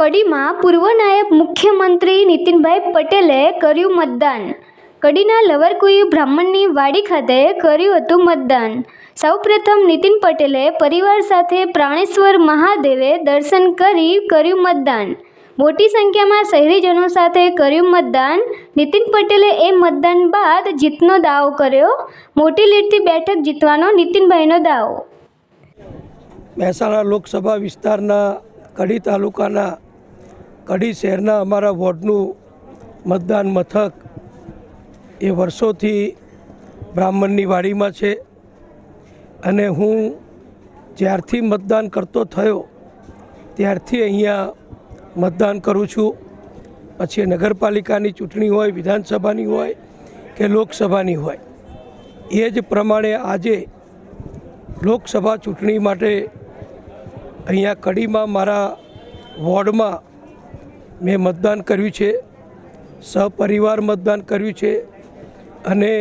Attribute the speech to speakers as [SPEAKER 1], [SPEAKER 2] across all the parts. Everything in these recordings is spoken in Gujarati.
[SPEAKER 1] કડીમાં પૂર્વ નાયબ મુખ્યમંત્રી નીતિનભાઈ પટેલે કર્યું મતદાન. કડીના લવરકુઈ બ્રાહ્મણની વાડી ખાતે કર્યું હતું મતદાન. સૌપ્રથમ નીતિન પટેલે પરિવાર સાથે પ્રાણેશ્વર મહાદેવે દર્શન કરી કર્યું મતદાન. મોટી સંખ્યામાં શહેરીજનો સાથે કર્યું મતદાન. નીતિન પટેલે એ મતદાન બાદ જીતનો દાવો કર્યો. મોટી લીડથી બેઠક જીતવાનો નીતિનભાઈનો દાવો.
[SPEAKER 2] મહેસાણા લોકસભા વિસ્તારના કડી તાલુકાના કડી શહેરના અમારા વોર્ડનું મતદાન મથક એ વર્ષોથી બ્રાહ્મણની વાડીમાં છે. અને હું જ્યારથી મતદાન કરતો થયો, ત્યારથી અહીંયા મતદાન કરું છું. પછી નગરપાલિકાની ચૂંટણી હોય, વિધાનસભાની હોય કે લોકસભાની હોય. એ જ પ્રમાણે આજે લોકસભા ચૂંટણી માટે અહીંયા કડીમાં મારા વોર્ડમાં મેં મતદાન કર્યું છે સહપરિવાર મતદાન કર્યું છે અને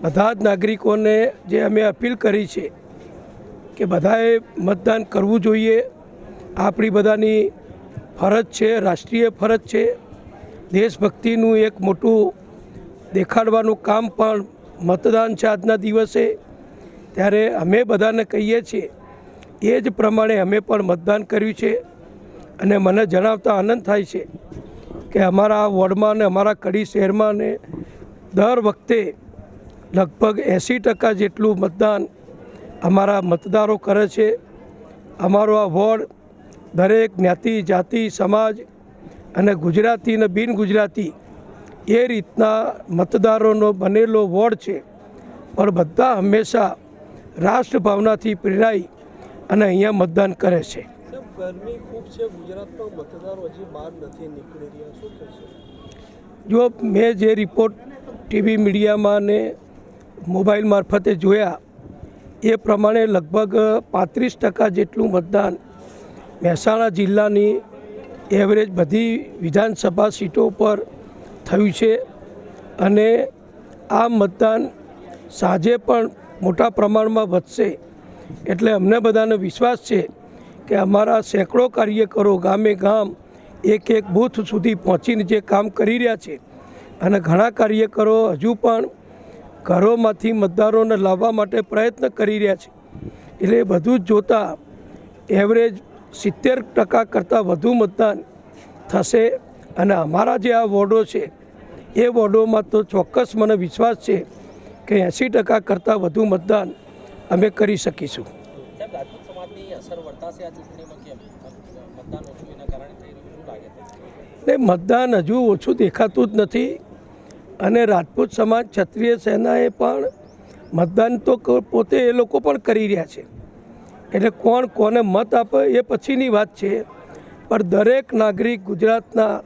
[SPEAKER 2] બધા જ નાગરિકોને જે અમે અપીલ કરી છે કે બધાએ મતદાન કરવું જોઈએ. આપણી બધાની ફરજ છે, રાષ્ટ્રીય ફરજ છે. દેશભક્તિનું એક મોટું દેખાડવાનું કામ પણ મતદાન છે આજના દિવસે. ત્યારે અમે બધાને કહીએ છીએ, એ જ પ્રમાણે અમે પણ મતદાન કર્યું છે. અને મને જણાવતા આનંદ થાય છે કે અમારા વોર્ડમાં ને અમારા કડી શહેરમાં ને દર વખતે લગભગ એંસી ટકા જેટલું મતદાન અમારા મતદારો કરે છે. અમારો આ વોર્ડ દરેક જ્ઞાતિ, જાતિ, સમાજ અને ગુજરાતી અને બિન ગુજરાતી એ રીતના મતદારોનો બનેલો વોર્ડ છે. પણ બધા હંમેશા રાષ્ટ્રભાવનાથી પ્રેરાઈ અને અહીંયા મતદાન કરે છે.
[SPEAKER 3] ગરમી ખૂબ છે. ગુજરાતમાં મતદારો હજી બહાર નથી નીકળી રહ્યા. શું કહેશો?
[SPEAKER 2] જો મેં જે રિપોર્ટ ટીવી મીડિયામાં ને મોબાઈલ મારફતે જોયા, એ પ્રમાણે લગભગ પાંત્રીસ ટકા જેટલું મતદાન મહેસાણા જિલ્લાની એવરેજ બધી વિધાનસભા સીટો પર થયું છે. અને આ મતદાન સાંજે પણ મોટા પ્રમાણમાં વધશે. એટલે અમને બધાને વિશ્વાસ છે કે અમારા સેંકડો કાર્યકરો ગામે ગામ એક એક બૂથ સુધી પહોંચીને જે કામ કરી રહ્યા છે અને ઘણા કાર્યકરો હજુ પણ ઘરોમાંથી મતદારોને લાવવા માટે પ્રયત્ન કરી રહ્યા છે. એટલે બધું જ જોતાં એવરેજ સિત્તેર ટકા કરતાં વધુ મતદાન થશે અને અમારા જે આ વોર્ડો છે, એ વોર્ડોમાં તો ચોક્કસ મને વિશ્વાસ છે કે એંસી ટકા કરતાં વધુ મતદાન અમે કરી શકીશું.
[SPEAKER 4] અસર મતદાન
[SPEAKER 2] હજુ ઓછું દેખાતું જ નથી અને રાજપૂત સમાજ ક્ષત્રિય સેનાએ પણ મતદાન તો પોતે એ લોકો પણ કરી રહ્યા છે. એટલે કોણ કોને મત આપે એ પછીની વાત છે. પણ દરેક નાગરિક ગુજરાતના